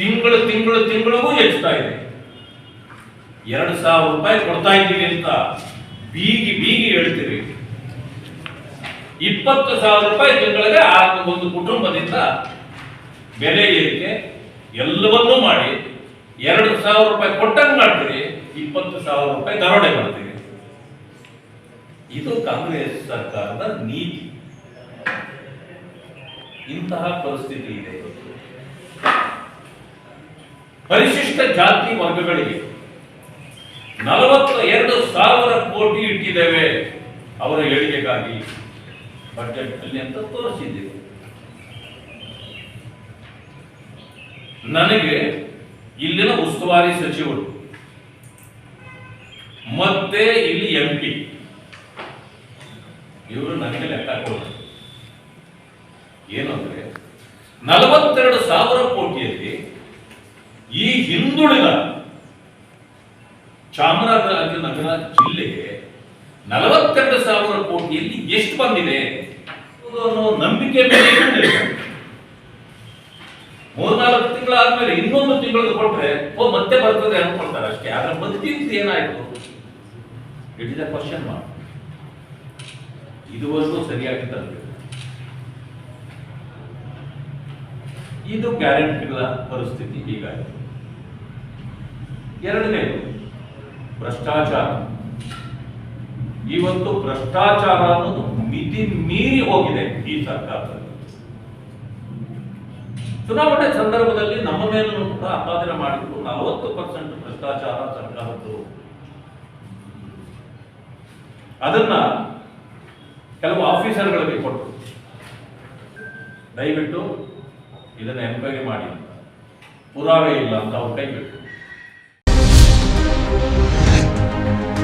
ತಿಂಗಳು ತಿಂಗಳು, ತಿಂಗಳಿಗೂ ಹೆಚ್ಚುತ್ತಾ ಇದೆ. ಎರಡು ಸಾವಿರ ರೂಪಾಯಿ ಕೊಡ್ತಾ ಇದ್ದೀವಿ ಅಂತ ಬೀಗಿ ಬೀಗಿ ಹೇಳ್ತೀರಿ ಇಪ್ಪತ್ತು ಸಾವಿರ ರೂಪಾಯಿ ತಿಂಗಳಿಗೆ ಆ ಒಂದು ಕುಟುಂಬದಿಂದ ಬೆಲೆ ಏರಿಕೆ ಎಲ್ಲವನ್ನೂ ಮಾಡಿ ಎರಡು ಸಾವಿರ ರೂಪಾಯಿ ಕೊಟ್ಟಂಗೆ ಮಾಡ್ತೀರಿ, ಇಪ್ಪತ್ತು ಸಾವಿರ ರೂಪಾಯಿ ದರೋಡೆ ಮಾಡ್ತೀರಿ. ಇದು ಕಾಂಗ್ರೆಸ್ ಸರ್ಕಾರದ ನೀತಿ. ಇಂತಹ ಪರಿಸ್ಥಿತಿ ಇದೆ. ಪರಿಶಿಷ್ಟ ಜಾತಿ ವರ್ಗಗಳಿಗೆ ನಲವತ್ತ ಎರಡು ಸಾವಿರ ಕೋಟಿ ಇಟ್ಟಿದ್ದೇವೆ. ಅವರ ಏಳಿಗೆಗಾಗಿ ಬಜೆಟ್ ಅಲ್ಲಿ ಅಂತ ತೋರಿಸಿದ್ದೇವೆ. ನನಗೆ ಇಲ್ಲಿನ ಉಸ್ತುವಾರಿ ಸಚಿವರು ಮತ್ತೆ ಇಲ್ಲಿ ಎಂ ಪಿ ಇವರು ನನಗೆ ಲೆಕ್ಕ ಕೊಡ್ತಾರೆ ಏನಂದ್ರೆ ನಲವತ್ತೆರಡು ಸಾವಿರ ಕೋಟಿಯಲ್ಲಿ ಹಿಂದುಳಿದ ಚಾಮರಾಜನಗರ ಜಿಲ್ಲೆಗೆ ನಲವತ್ತೆರಡು ಸಾವಿರ ಕೋಟಿಯಲ್ಲಿ ಎಷ್ಟು ಬಂದಿದೆ ನಂಬಿಕೆ ಮೇಲೆ. ಮೂರ್ನಾಲ್ಕು ತಿಂಗಳಾದ್ಮೇಲೆ ಇನ್ನೊಂದು ತಿಂಗಳಿಗೆ ಕೊಟ್ರೆ, ಓ, ಮತ್ತೆ ಬರ್ತದೆ ಅನ್ಕೊಳ್ತಾರೆ ಅಷ್ಟೇ. ಆದ್ರೆ ಬದುಕಿಂತ ಏನಾಯ್ತು? It is a question mark ಇದುವರೆಗೂ ಸರಿಯಾಗಿ ತರಬೇಕು ಇದು ಗ್ಯಾರಂಟಿಗಳ ಪರಿಸ್ಥಿತಿ ಹೀಗಾಗಿದೆ. ಎರಡನೇದು ಭ್ರಷ್ಟಾಚಾರ. ಇವತ್ತು ಭ್ರಷ್ಟಾಚಾರ ಅನ್ನೋದು ಮಿತಿ ಮೀರಿ ಹೋಗಿದೆ ಈ ಸರ್ಕಾರದಲ್ಲಿ. ಚುನಾವಣೆ ಸಂದರ್ಭದಲ್ಲಿ ನಮ್ಮ ಮೇಲೂ ಕೂಡ ಆಪಾದನೆ ಮಾಡಿದ್ರು. ನಲವತ್ತು ಪರ್ಸೆಂಟ್ ಭ್ರಷ್ಟಾಚಾರ ಸರ್ಕಾರದ್ದು. ಅದನ್ನ ಕೆಲವು ಆಫೀಸರ್ಗಳಿಗೆ ಕೊಟ್ಟು ದಯವಿಟ್ಟು ಇದನ್ನ ಎಂಕ್ವೈರಿ ಮಾಡಿ. ಪುರಾವೆ ಇಲ್ಲ ಅಂತ ಅವ್ರು ಕೈ ಬಿಟ್ಟು. えっ?